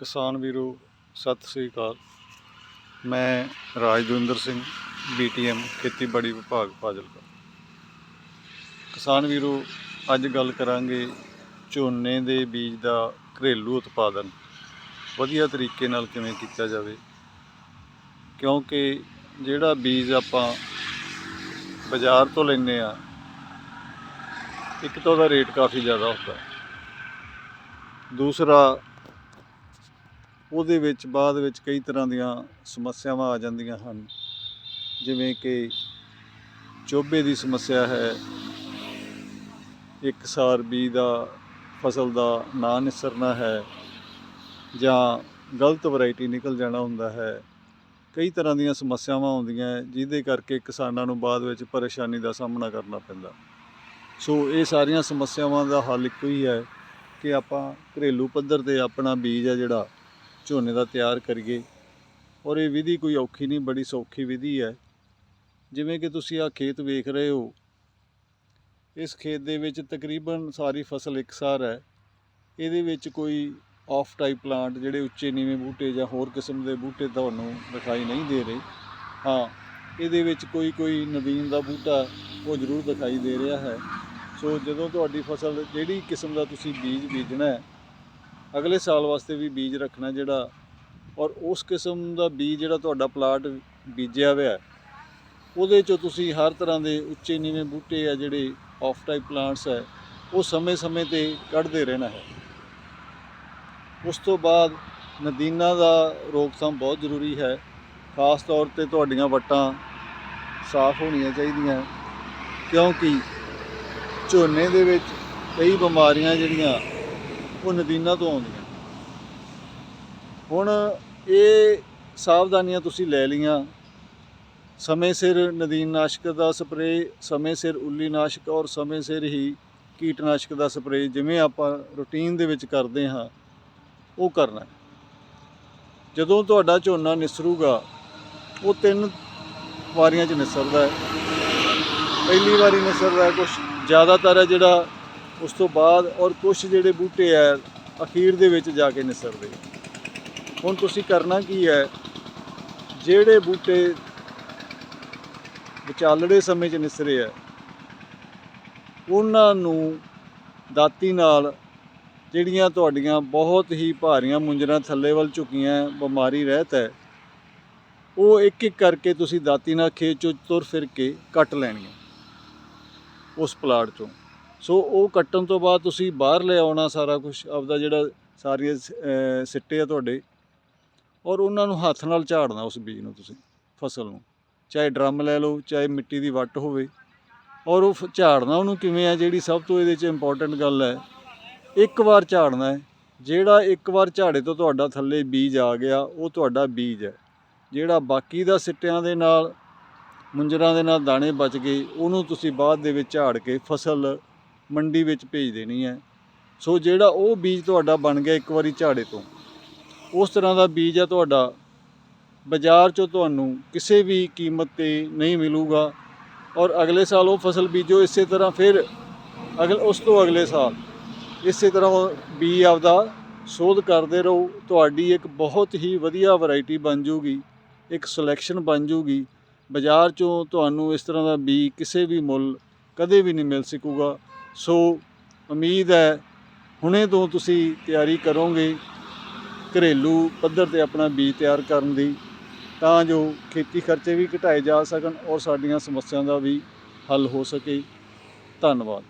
ਕਿਸਾਨ ਵੀਰੋ, ਸਤਿ ਸ੍ਰੀ ਅਕਾਲ। ਮੈਂ ਰਾਜਦਵਿੰਦਰ ਸਿੰਘ ਬੀਟੀਐਮ ਖੇਤੀਬਾੜੀ ਵਿਭਾਗ, ਫਾਜ਼ਿਲਕਾ। ਕਿਸਾਨ ਵੀਰੋ, ਅੱਜ ਗੱਲ ਕਰਾਂਗੇ ਝੋਨੇ ਦੇ ਬੀਜ ਦਾ ਘਰੇਲੂ ਉਤਪਾਦਨ। ਵਧੀਆ ਤਰੀਕੇ ਨਾਲ ਕਿਵੇਂ ਕੀਤਾ ਜਾਵੇ? ਕਿਉਂਕਿ ਜਿਹੜਾ ਬੀਜ ਆਪਾਂ ਬਾਜ਼ਾਰ ਤੋਂ ਲੈਂਦੇ ਆ ਇੱਕ ਤਾਂ ਉਹਦਾ ਰੇਟ ਕਾਫੀ ਜ਼ਿਆਦਾ ਹੁੰਦਾ। ਦੂਸਰਾ ਉਹਦੇ ਵਿੱਚ ਬਾਅਦ ਵਿੱਚ ਕਈ ਤਰ੍ਹਾਂ ਦੀਆਂ ਸਮੱਸਿਆਵਾਂ ਆ ਜਾਂਦੀਆਂ ਹਨ। ਜਿਵੇਂ ਕਿ ਚੋਬੇ ਦੀ ਸਮੱਸਿਆ ਹੈ। ਇੱਕ ਸਾਰ ਬੀਜ ਦਾ ਫਸਲ ਦਾ ਨਾਂ ਨਿਸਰਨਾ ਹੈ ਜਾਂ ਗਲਤ ਵੈਰਾਈਟੀ ਨਿਕਲ ਜਾਣਾ ਹੁੰਦਾ ਹੈ। ਕਈ ਤਰ੍ਹਾਂ ਦੀਆਂ ਸਮੱਸਿਆਵਾਂ ਆਉਂਦੀਆਂ ਹੈ, ਜਿਹਦੇ ਕਰਕੇ ਕਿਸਾਨਾਂ ਨੂੰ ਬਾਅਦ ਵਿੱਚ ਪਰੇਸ਼ਾਨੀ ਦਾ ਸਾਹਮਣਾ ਕਰਨਾ ਪੈਂਦਾ। ਸੋ ਇਹ ਸਾਰੀਆਂ ਸਮੱਸਿਆਵਾਂ ਦਾ ਹੱਲ ਇੱਕੋ ਹੀ ਹੈ ਕਿ ਆਪਾਂ ਘਰੇਲੂ ਪੱਧਰ ਤੇ ਆਪਣਾ ਬੀਜ ਹੈ ਜਿਹੜਾ ਝੋਨੇ ਦਾ ਤਿਆਰ ਕਰੀਏ। ਔਰ ਇਹ ਵਿਧੀ ਕੋਈ ਔਖੀ ਨਹੀਂ, ਬੜੀ ਸੌਖੀ ਵਿਧੀ ਹੈ। ਜਿਵੇਂ ਕਿ ਤੁਸੀਂ ਆ ਖੇਤ ਵੇਖ ਰਹੇ ਹੋ। ਇਸ ਖੇਤ ਦੇ ਵਿੱਚ ਤਕਰੀਬਨ ਸਾਰੀ ਫਸਲ ਇਕਸਾਰ ਹੈ। ਇਹਦੇ ਵਿੱਚ ਕੋਈ ਆਫ ਟਾਈਪ ਪਲਾਂਟ ਜਿਹੜੇ ਉੱਚੇ ਨੀਵੇਂ ਬੂਟੇ ਜਾਂ ਹੋਰ ਕਿਸਮ ਦੇ ਬੂਟੇ ਤੁਹਾਨੂੰ ਦਿਖਾਈ ਨਹੀਂ ਦੇ ਰਹੇ। ਹਾਂ, ਇਹਦੇ ਵਿੱਚ ਕੋਈ ਕੋਈ ਨਵੀਨ ਦਾ ਬੂਟਾ ਉਹ ਜ਼ਰੂਰ ਦਿਖਾਈ ਦੇ ਰਿਹਾ ਹੈ। ਸੋ ਜਦੋਂ ਤੁਹਾਡੀ ਫਸਲ ਜਿਹੜੀ ਕਿਸਮ ਦਾ ਤੁਸੀਂ ਬੀਜ ਬੀਜਣਾ ਹੈ ਅਗਲੇ ਸਾਲ ਵਾਸਤੇ ਵੀ ਬੀਜ ਰੱਖਣਾ ਜਿਹੜਾ ਔਰ ਉਸ ਕਿਸਮ ਦਾ ਬੀਜ ਜਿਹੜਾ ਤੁਹਾਡਾ ਪਲਾਟ ਬੀਜਿਆ ਹੋਇਆ ਉਹਦੇ ਚੋਂ ਤੁਸੀਂ ਹਰ ਤਰ੍ਹਾਂ ਦੇ ਉੱਚੇ ਨੀਵੇਂ ਬੂਟੇ ਆ ਜਿਹੜੇ ਆਫ ਟਾਈਪ ਪਲਾਂਟਸ ਹੈ, ਉਹ ਸਮੇਂ-ਸਮੇਂ ਤੇ ਕੱਢਦੇ ਰਹਿਣਾ ਹੈ। ਉਸ ਤੋਂ ਬਾਅਦ ਨਦੀਨਾਂ ਦਾ ਰੋਕਥਾਮ ਬਹੁਤ ਜ਼ਰੂਰੀ ਹੈ। ਖਾਸ ਤੌਰ ਤੇ ਤੁਹਾਡੀਆਂ ਵੱਟਾਂ ਸਾਫ਼ ਹੋਣੀਆਂ ਚਾਹੀਦੀਆਂ ਕਿਉਂਕਿ ਝੋਨੇ ਦੇ ਵਿੱਚ ਕਈ ਬਿਮਾਰੀਆਂ ਜਿਹੜੀਆਂ ਉਹ ਨਦੀਨਾਂ ਤੋਂ ਆਉਂਦੀਆਂ। ਹੁਣ ਇਹ ਸਾਵਧਾਨੀਆਂ ਤੁਸੀਂ ਲੈ ਲਈਆਂ। ਸਮੇਂ ਸਿਰ ਨਦੀਨਨਾਸ਼ਕ ਦਾ ਸਪਰੇਅ, ਸਮੇਂ ਸਿਰ ਉੱਲੀਨਾਸ਼ਕ ਔਰ ਸਮੇਂ ਸਿਰ ਹੀ ਕੀਟਨਾਸ਼ਕ ਦਾ ਸਪਰੇਅ ਜਿਵੇਂ ਆਪਾਂ ਰੂਟੀਨ ਦੇ ਵਿੱਚ ਕਰਦੇ ਹਾਂ, ਉਹ ਕਰਨਾ ਜਦੋਂ ਤੁਹਾਡਾ ਝੋਨਾ ਨਿਸਰੂਗਾ, ਉਹ ਤਿੰਨ ਵਾਰੀਆਂ 'ਚ ਨਿਸਰਦਾ ਹੈ। ਪਹਿਲੀ ਵਾਰੀ ਨਿਸਰਦਾ ਹੈ ਕੁਝ ਜ਼ਿਆਦਾਤਰ ਹੈ ਜਿਹੜਾ ਉਸ ਤੋਂ ਬਾਅਦ ਔਰ ਕੁਝ ਜਿਹੜੇ ਬੂਟੇ ਹੈ ਅਖੀਰ ਦੇ ਵਿੱਚ ਜਾ ਕੇ ਨਿਸਰਦੇ। ਹੁਣ ਤੁਸੀਂ ਕਰਨਾ ਕੀ ਹੈ, ਜਿਹੜੇ ਬੂਟੇ ਵਿਚਾਲੜੇ ਸਮੇਂ 'ਚ ਨਿਸਰੇ ਆ, ਉਹਨਾਂ ਨੂੰ ਦਾਤੀ ਨਾਲ ਜਿਹੜੀਆਂ ਤੁਹਾਡੀਆਂ ਬਹੁਤ ਹੀ ਭਾਰੀਆਂ ਮੁੰਜਰਾਂ ਥੱਲੇ ਵੱਲ ਝੁਕੀਆਂ ਬਿਮਾਰੀ ਰਹਿਤ ਹੈ, ਉਹ ਇੱਕ ਇੱਕ ਕਰਕੇ ਤੁਸੀਂ ਦਾਤੀ ਨਾਲ ਖੇਤ ਚੋਂ ਤੁਰ ਫਿਰ ਕੇ ਕੱਟ ਲੈਣੀਆਂ ਉਸ ਪਲਾਟ ਚੋਂ। ਸੋ ਉਹ ਕੱਟਣ ਤੋਂ ਬਾਅਦ ਤੁਸੀਂ ਬਾਹਰ ਲੈ ਆਉਣਾ ਸਾਰਾ ਕੁਝ ਆਪਦਾ ਜਿਹੜਾ ਸਾਰੀਆਂ ਸਿੱਟੇ ਆ ਤੁਹਾਡੇ। ਔਰ ਉਹਨਾਂ ਨੂੰ ਹੱਥ ਨਾਲ ਝਾੜਨਾ ਉਸ ਬੀਜ ਨੂੰ ਤੁਸੀਂ, ਫਸਲ ਨੂੰ। ਚਾਹੇ ਡਰਮ ਲੈ ਲਓ, ਚਾਹੇ ਮਿੱਟੀ ਦੀ ਵੱਟ ਹੋਵੇ। ਔਰ ਉਹ ਫ- ਝਾੜਨਾ ਉਹਨੂੰ ਕਿਵੇਂ ਹੈ ਜਿਹੜੀ ਸਭ ਤੋਂ ਇਹਦੇ 'ਚ ਇੰਪੋਰਟੈਂਟ ਗੱਲ ਹੈ, ਇੱਕ ਵਾਰ ਝਾੜਨਾ ਹੈ। ਜਿਹੜਾ ਇੱਕ ਵਾਰ ਝਾੜੇ ਤੋਂ ਤੁਹਾਡਾ ਥੱਲੇ ਬੀਜ ਆ ਗਿਆ, ਉਹ ਤੁਹਾਡਾ ਬੀਜ ਹੈ। ਜਿਹੜਾ ਬਾਕੀ ਦਾ ਸਿੱਟਿਆਂ ਦੇ ਨਾਲ, ਮੁੰਜਰਾਂ ਦੇ ਨਾਲ ਦਾਣੇ ਬਚ ਗਏ, ਉਹਨੂੰ ਤੁਸੀਂ ਬਾਅਦ ਦੇ ਵਿੱਚ ਝਾੜ ਕੇ ਫਸਲ ਮੰਡੀ ਵਿੱਚ ਭੇਜ ਦੇਣੀ ਹੈ। ਸੋ ਜਿਹੜਾ ਉਹ ਬੀਜ ਤੁਹਾਡਾ ਬਣ ਗਿਆ ਇੱਕ ਵਾਰੀ ਝਾੜੇ ਤੋਂ, ਉਸ ਤਰ੍ਹਾਂ ਦਾ ਬੀਜ ਆ ਤੁਹਾਡਾ। ਬਾਜ਼ਾਰ 'ਚੋਂ ਤੁਹਾਨੂੰ ਕਿਸੇ ਵੀ ਕੀਮਤ ਤੇ ਨਹੀਂ ਮਿਲੂਗਾ ਔਰ ਅਗਲੇ ਸਾਲ ਉਹ ਫਸਲ ਬੀਜੋ ਇਸੇ ਤਰ੍ਹਾਂ ਫਿਰ ਅਗਲ, ਉਸ ਤੋਂ ਅਗਲੇ ਸਾਲ ਇਸੇ ਤਰ੍ਹਾਂ ਉਹ ਬੀਜ ਆਪਦਾ ਸੋਧ ਕਰਦੇ ਰਹੋ। ਤੁਹਾਡੀ ਇੱਕ ਬਹੁਤ ਹੀ ਵਧੀਆ ਵੈਰਾਈਟੀ ਬਣ ਜੂਗੀ, ਇੱਕ ਸਿਲੈਕਸ਼ਨ ਬਣ ਜੂਗੀ। ਬਾਜ਼ਾਰ 'ਚੋਂ ਤੁਹਾਨੂੰ ਇਸ ਤਰ੍ਹਾਂ ਦਾ ਬੀਜ ਕਿਸੇ ਵੀ ਮੁੱਲ ਕਦੇ ਵੀ ਨਹੀਂ ਮਿਲ ਸਕੂਗਾ। ਸੋ ਉਮੀਦ ਹੈ ਹੁਣੇ ਤੋਂ ਤੁਸੀਂ ਤਿਆਰੀ ਕਰੋਗੇ ਘਰੇਲੂ ਪੱਧਰ ਤੇ ਆਪਣਾ ਬੀਜ ਤਿਆਰ ਕਰਨ ਦੀ, ਤਾਂ ਜੋ ਖੇਤੀ ਖਰਚੇ ਵੀ ਘਟਾਏ ਜਾ ਸਕਣ ਔਰ ਸਾਡੀਆਂ ਸਮੱਸਿਆਵਾਂ ਦਾ ਵੀ ਹੱਲ ਹੋ ਸਕੇ। ਧੰਨਵਾਦ।